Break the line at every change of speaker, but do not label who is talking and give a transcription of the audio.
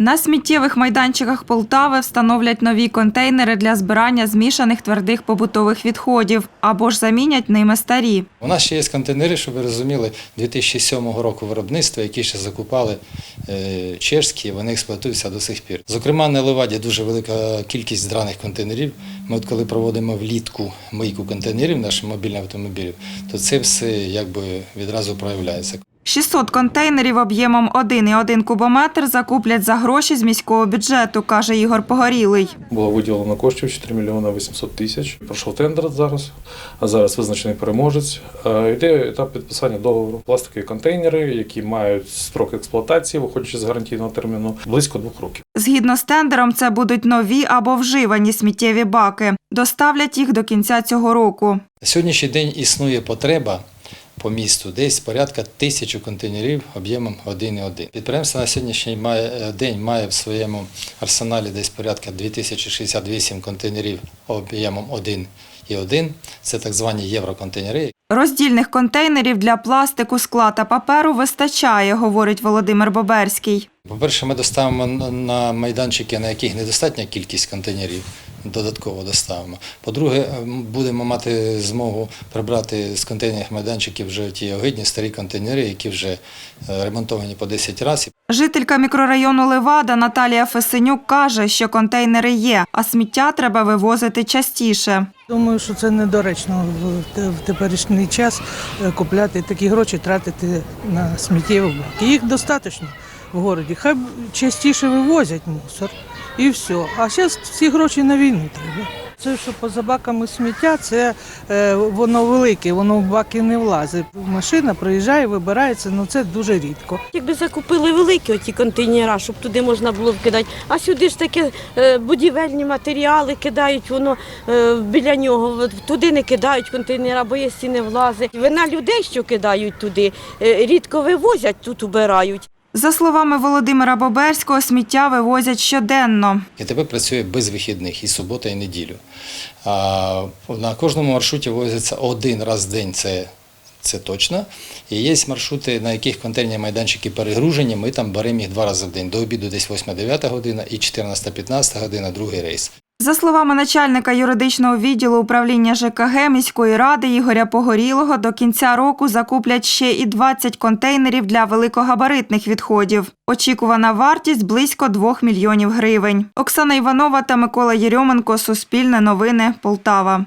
На сміттєвих майданчиках Полтави встановлять нові контейнери для збирання змішаних твердих побутових відходів або ж замінять ними старі.
У нас ще є контейнери, щоб ви розуміли, 2007 року виробництва, які ще закупали е, чешські, вони експлуатуються до сих пір. Зокрема, на Леваді дуже велика кількість драних контейнерів. Ми от коли проводимо влітку мийку контейнерів наших мобільних автомобілів, то це все якби відразу проявляється.
600 контейнерів об'ємом 1,1 кубометр закуплять за гроші з міського бюджету, каже Ігор Погорілий.
Було виділено коштів 4 мільйони 800 тисяч. Пройшов тендер зараз, а зараз визначений переможець. Е, Йде етап підписання договору. Пластикові контейнери, які мають строк експлуатації, виходячи з гарантійного терміну, близько двох років.
Згідно з тендером, це будуть нові або вживані сміттєві баки. Доставлять їх до кінця цього року.
На сьогоднішній день існує потреба по місту десь порядка тисячі контейнерів об'ємом 1,1. Підприємство на сьогоднішній е, день має в своєму арсеналі десь порядка 2068 контейнерів об'ємом 1,1. Це так звані євроконтейнери.
Роздільних контейнерів для пластику, скла та паперу вистачає, говорить Володимир Боберський.
По-перше, ми доставимо на майданчики, на яких недостатня кількість контейнерів, додатково доставимо. По-друге, будемо мати змогу прибрати з контейнерних майданчиків вже ті огидні старі контейнери, які вже е, ремонтовані по 10 разів.
Жителька мікрорайону Левада Наталія Фесенюк каже, що контейнери є, а сміття треба вивозити частіше.
Думаю, що це недоречно в теперішній час е, купляти такі гроші, тратити на сміттєві баки. Їх достатньо в городі. Хай частіше вивозять мусор і все. А зараз всі гроші на війну треба. Це, що поза баками сміття, це е, воно велике, воно в баки не влазить. Машина приїжджає, вибирається, але це дуже рідко.
Якби закупили великі оті контейнера, щоб туди можна було вкидати. А сюди ж таке е, будівельні матеріали кидають, воно е, біля нього. Туди не кидають контейнера, бо є не влазить. Вина людей, що кидають туди, е, рідко вивозять, тут убирають.
За словами Володимира Боберського, сміття вивозять щоденно.
КТП працює без вихідних і субота, і неділю. На кожному маршруті возиться один раз в день. Це це точно. І є маршрути, на яких контейнерні майданчики перегружені. Ми там беремо їх два рази в день. До обіду десь 8-9 година і 14-15 година другий рейс.
За словами начальника юридичного відділу управління ЖКГ міської ради Ігоря Погорілого, до кінця року закуплять ще і 20 контейнерів для великогабаритних відходів. Очікувана вартість близько 2 мільйонів гривень. Оксана Іванова та Микола Єрьоменко. Суспільне новини. Полтава.